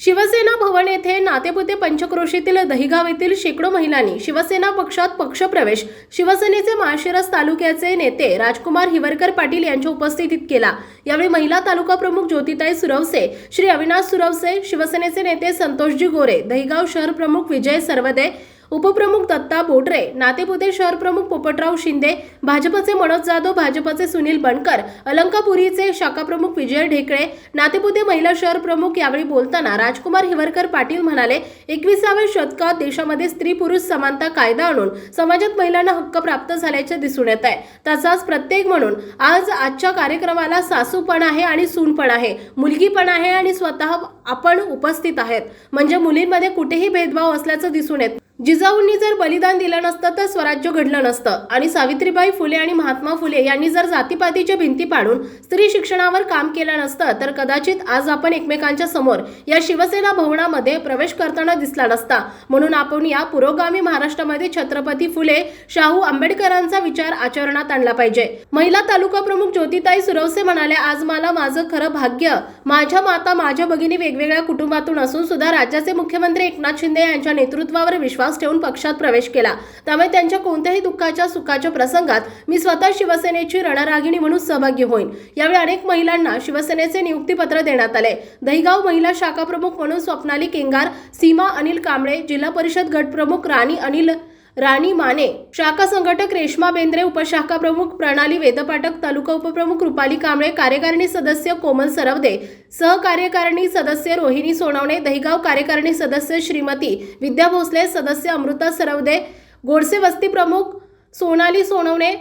शिवसेना भवन येथे नातेपुते पंचक्रोशीतील दहिगाव येथील शेकडो महिलांनी शिवसेना पक्षात पक्षप्रवेश शिवसेनेचे माळशिरस तालुक्याचे नेते राजकुमार हिवरकर पाटील यांच्या उपस्थितीत केला. यावेळी महिला तालुका प्रमुख ज्योतिताई सुरवसे श्री अविनाश सुरवसे शिवसेनेचे नेते संतोषजी गोरे दहिगाव शहर प्रमुख विजय सरवदे उपप्रमुख दत्ता बोडरे नातेपुते शहर प्रमुख पोपटराव शिंदे भाजपचे मनोज जाधव भाजपचे सुनील बनकर अलंकापुरीचे शाखाप्रमुख विजय ढेकळे नातेपुते महिला शहर प्रमुख यावेळी बोलताना राजकुमार हिवरकर पाटील म्हणाले एकविसाव्या शतकात देशामध्ये स्त्री पुरुष समानता कायदा आणून समाजात महिलांना हक्क प्राप्त झाल्याचे दिसून येत आहे. तसाच प्रत्येक म्हणून आज आजच्या कार्यक्रमाला सासू पण आहे आणि सून पण आहे मुलगी पण आहे आणि स्वतः आपण उपस्थित आहेत. म्हणजे मुलींमध्ये कुठेही भेदभाव असल्याचं दिसून येत जिजाऊंनी जर बलिदान दिलं नसतं तर स्वराज्य घडलं नसतं. आणि सावित्रीबाई फुले आणि महात्मा फुले यांनी जर जातीपातीच्या भिंती पाडून स्त्री शिक्षणावर काम केलं नसतं तर कदाचित आज आपण एकमेकांच्या समोर या शिवसेना भवनामध्ये प्रवेश करताना दिसला नसता. म्हणून आपण या पुरोगामी महाराष्ट्रामध्ये छत्रपती फुले शाहू आंबेडकरांचा विचार आचरणात आणला पाहिजे. महिला तालुका प्रमुख ज्योतिताई सुरवसे म्हणाले आज मला माझं खरं भाग्य माझ्या माता माझ्या भगिनी वेगवेगळ्या कुटुंबातून असून सुद्धा राज्याचे मुख्यमंत्री एकनाथ शिंदे यांच्या नेतृत्वावर विश्वास ठेवून पक्षात प्रवेश केला. त्यामुळे त्यांच्या कोणत्याही दुःखाच्या सुखाच्या प्रसंगात मी स्वतः शिवसेनेची रणरागिणी म्हणून सहभागी होईन. यावेळी अनेक महिलांना शिवसेनेचे नियुक्तीपत्र देण्यात आले. दहिगाव महिला शाखा प्रमुख म्हणून स्वप्नाली केंगार सीमा अनिल कांबळे जिल्हा परिषद गट प्रमुख राणी अनिल राणी माने शाखा संघटक रेश्मा बेंद्रे उपशाखा प्रमुख प्रणाली वेदपाठक तालुका उपप्रमुख रुपाली कांबळे कार्यकारिणी सदस्य कोमल सरवदे सहकार्यकारिणी सदस्य रोहिणी सोनवणे दहिगाव कार्यकारिणी सदस्य श्रीमती विद्या भोसले सदस्य अमृता सरवदे गोडसे वस्ती प्रमुख सोनाली सोनवणे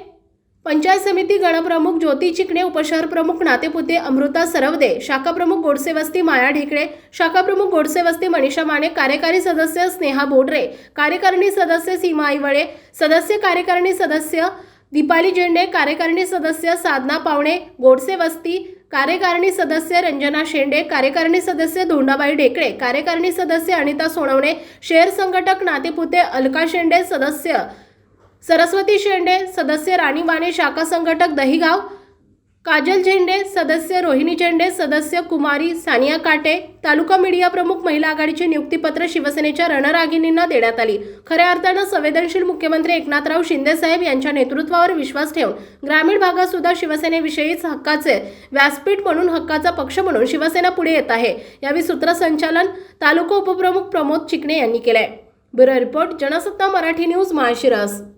पंचायत समिती गणप्रमुख ज्योती चिकणे उपशहर प्रमुख नातेपुते अमृता सरवदे शाखा प्रमुख माया ढेकळे शाखा प्रमुख मनीषा माने कार्यकारी सदस्य स्नेहा बोडरे कार्यकारिणी सदस्य सीमा आईवळे सदस्य कार्यकारिणी सदस्य दीपाली झेंडे कार्यकारिणी सदस्य साधना पावणे गोडसे वस्ती कार्यकारिणी सदस्य रंजना शेंडे कार्यकारिणी सदस्य धोंडाबाई ढेकळे कार्यकारिणी सदस्य अनिता सोनवणे शेअर संघटक नातेपुते अलका शेंडे सदस्य सरस्वती शेंडे सदस्य राणी वाने शाखा संघटक दहिगाव काजल झेंडे सदस्य रोहिणी झेंडे सदस्य कुमारी सानिया काटे तालुका मीडिया प्रमुख महिला आघाडीचे नियुक्तीपत्र शिवसेनेच्या रणरागिणींना देण्यात आली. खऱ्या अर्थानं संवेदनशील मुख्यमंत्री एकनाथराव शिंदे साहेब यांच्या नेतृत्वावर विश्वास ठेवून ग्रामीण भागात सुद्धा शिवसेनेविषयीच हक्काचे व्यासपीठ म्हणून हक्काचा पक्ष म्हणून शिवसेना पुढे येत आहे यावेळी सूत्रसंचालन तालुका उपप्रमुख प्रमोद चिकणे यांनी केलंय. Bureau report Jansatta Marathi news Malshiras.